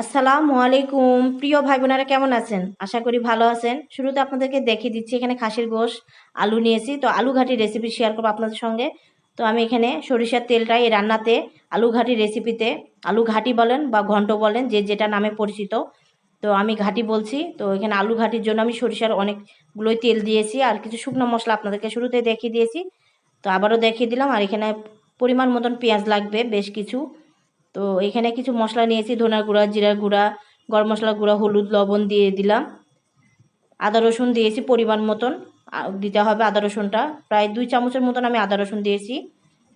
আসসালামু আলাইকুম। প্রিয় ভাই বোনেরা কেমন আছেন? আশা করি ভালো আছেন। শুরুতে আপনাদেরকে দেখিয়ে দিচ্ছি, এখানে খাসির গোশ, আলু নিয়েছি। তো আলু ঘাটি রেসিপি শেয়ার করব আপনাদের সঙ্গে। তো আমি এখানে সরিষার তেলটা এই রান্নাতে আলু ঘাটি রেসিপিতে আলু ঘাটি বলেন বা ঘন্ট বলেন, যে যেটা নামে পরিচিত। তো আমি ঘাটি বলছি, তো এখানে আলু ঘাটির জন্য আমি সরিষার অনেকগুলোই তেল দিয়েছি আর কিছু শুকনো মশলা আপনাদেরকে শুরুতে দেখিয়ে দিয়েছি। তো আবারও দেখিয়ে দিলাম, আর এখানে পরিমাণ মতন পেঁয়াজ লাগবে, বেশ কিছু। তো এখানে কিছু মশলা নিয়েছি, ধনার গুঁড়া, জিরার গুঁড়া, গরম মশলা গুঁড়া, হলুদ, লবণ দিয়ে দিলাম। আদা রসুন দিয়েছি পরিমাণ মতন। দিতে হবে আদা রসুনটা। প্রায় দুই চামচের মতন আমি আদা রসুন দিয়েছি।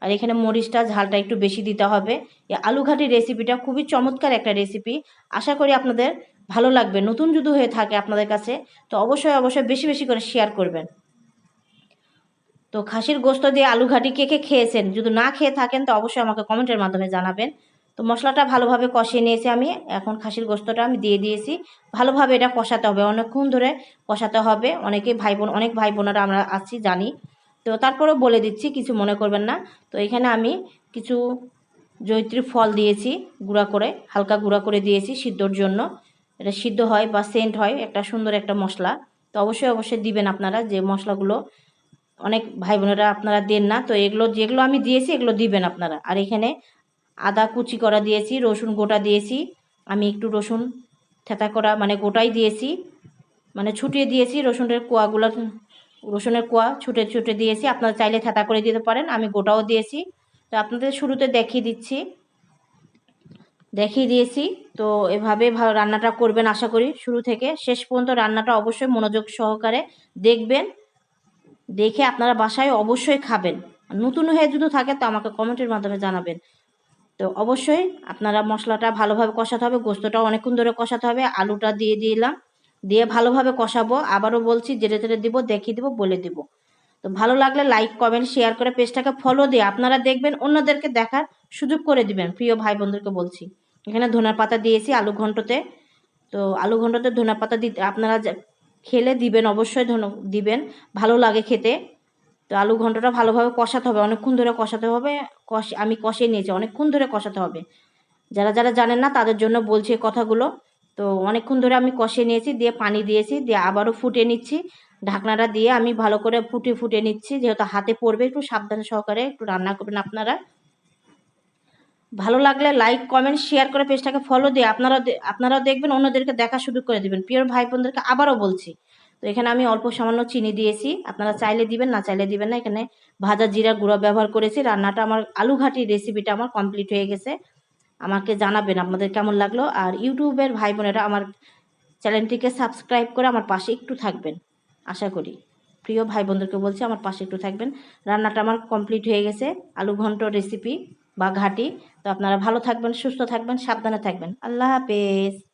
আর এখানে মরিচটা, ঝালটা একটু বেশি দিতে হবে। এই আলু ঘাটি রেসিপিটা খুবই চমৎকার একটা রেসিপি। আশা করি আপনাদের ভালো লাগবে। নতুন যদি হয়ে থাকে আপনাদের কাছে, তো অবশ্যই অবশ্যই বেশি বেশি করে শেয়ার করবেন। তো খাসির গোস্ত দিয়ে আলু ঘাটি কে কে খেয়েছেন? যদি না খেয়ে থাকেন, তো অবশ্যই আমাকে কমেন্টের মাধ্যমে জানাবেন। তো মশলাটা ভালোভাবে কষিয়ে নিয়েছি আমি। এখন খাসির গোস্তটা আমি দিয়ে দিয়েছি। ভালোভাবে এটা কষাতে হবে। অনেকক্ষণ ধরে কষাতে হবে। অনেকে ভাই বোন অনেক ভাই বোনেরা আমরা আছি, জানি। তো তারপরেও বলে দিচ্ছি, কিছু মনে করবেন না। তো এখানে আমি কিছু জৈত্রী ফল দিয়েছি গুঁড়া করে, হালকা গুঁড়া করে দিয়েছি সিদ্ধর জন্য। এটা সিদ্ধ হয় বা সেন্ট হয়, একটা সুন্দর একটা মশলা। তো অবশ্যই অবশ্যই দিবেন আপনারা যে মশলাগুলো অনেক ভাই বোনেরা আপনারা দেন না। তো এগুলো যেগুলো আমি দিয়েছি, এগুলো দিবেন আপনারা। আর এখানে আদা কুচি করা দিয়েছি, রসুন গোটা দিয়েছি। আমি একটু রসুন থেতা করা মানে গোটাই দিয়েছি। মানে ছুটিয়ে দিয়েছি রসুনের কোয়াগুলো, রসুনের কোয়া ছুটে ছুটে দিয়েছি। আপনারা চাইলে থেতা করে দিতে পারেন, আমি গোটাও দিয়েছি। তো আপনাদের শুরুতে দেখিয়ে দিচ্ছি। দেখিয়ে দিয়েছি। তো এভাবে ভালো রান্নাটা করবেন আশা করি শুরু থেকে। শেষ পর্যন্ত রান্নাটা অবশ্যই মনোযোগ সহকারে দেখবেন। দেখে আপনারা বাসায় অবশ্যই খাবেন। নতুন হয়ে যদি থাকে তো আমাকে কমেন্টের মাধ্যমে জানাবেন। তো অবশ্যই আপনারা মশলাটা ভালোভাবে কষাতে হবে, গোস্তটাও অনেকক্ষণ ধরে কষাতে হবে, আলুটা দিয়ে দিলাম, দিয়ে ভালোভাবে কষাবো, আবারও বলছি জেরে জেরে দিব দেখিয়ে দিব, বলে দিব। তো ভালো লাগলে লাইক কমেন্ট শেয়ার করে পেজটাকে ফলো দিয়ে আপনারা দেখবেন অন্যদেরকে দেখার সুযোগ করে দিবেন, প্রিয় ভাই বোনদেরকে বলছি। এখানে ধনের পাতা দিয়েছি আলু ঘন্টতে। তো আলু ঘন্টতে ধনে পাতা দিতে আপনারা খেলে দিবেন, অবশ্যই ধন দিবেন, ভালো লাগে খেতে। তো আলু ঘন্টটা ভালোভাবে কষাতে হবে, অনেকক্ষণ ধরে কষাতে হবে, কষ, আমি কষিয়ে নিয়েছি, অনেকক্ষণ ধরে কষাতে হবে। যারা যারা জানেন না, তাদের জন্য বলছি কথাগুলো। তো অনেকক্ষণ ধরে আমি কষিয়ে নিয়েছি, দিয়ে পানি দিয়েছি, দিয়ে আবারও ফুটিয়ে নিচ্ছি। ঢাকনাটা দিয়ে আমি ভালো করে ফুটে ফুটে নিচ্ছি, যেহেতু হাতে পড়বে, একটু সাবধান সহকারে একটু রান্না করবেন আপনারা। ভালো লাগলে লাইক কমেন্ট শেয়ার করে পেজটাকে ফলো দিয়ে আপনারা আপনারাও দেখবেন, অন্যদেরকে দেখা সুযোগ করে দিবেন। প্রিয় ভাই বোনদেরকে আবারও বলছি তো এখানে আমি অল্প সামান্য চিনি দিয়েছি। আপনারা চাইলে দিবেন, না চাইলে দিবেন না। এখানে ভাজা জিরা গুঁড়া ব্যবহার করেছি। রান্নাটা আমার আলু ঘাটি রেসিপিটা আমার কমপ্লিট হয়ে গেছে। আমাকে জানাবেন আপনাদের কেমন লাগল। আর ইউটিউবের ভাই বোনেরা আমার চ্যানেলটিকে সাবস্ক্রাইব করে আমার পাশে একটু থাকবেন, আশা করি। প্রিয় ভাই বোনদেরকে বলছি, আমার পাশে একটু থাকবেন। রান্নাটা আমার কমপ্লিট হয়ে গেছে, আলু ঘন্ট রেসিপি বা ঘাটি। তো আপনারা ভালো থাকবেন, সুস্থ থাকবেন, সাবধানে থাকবেন। আল্লাহ হাফেজ।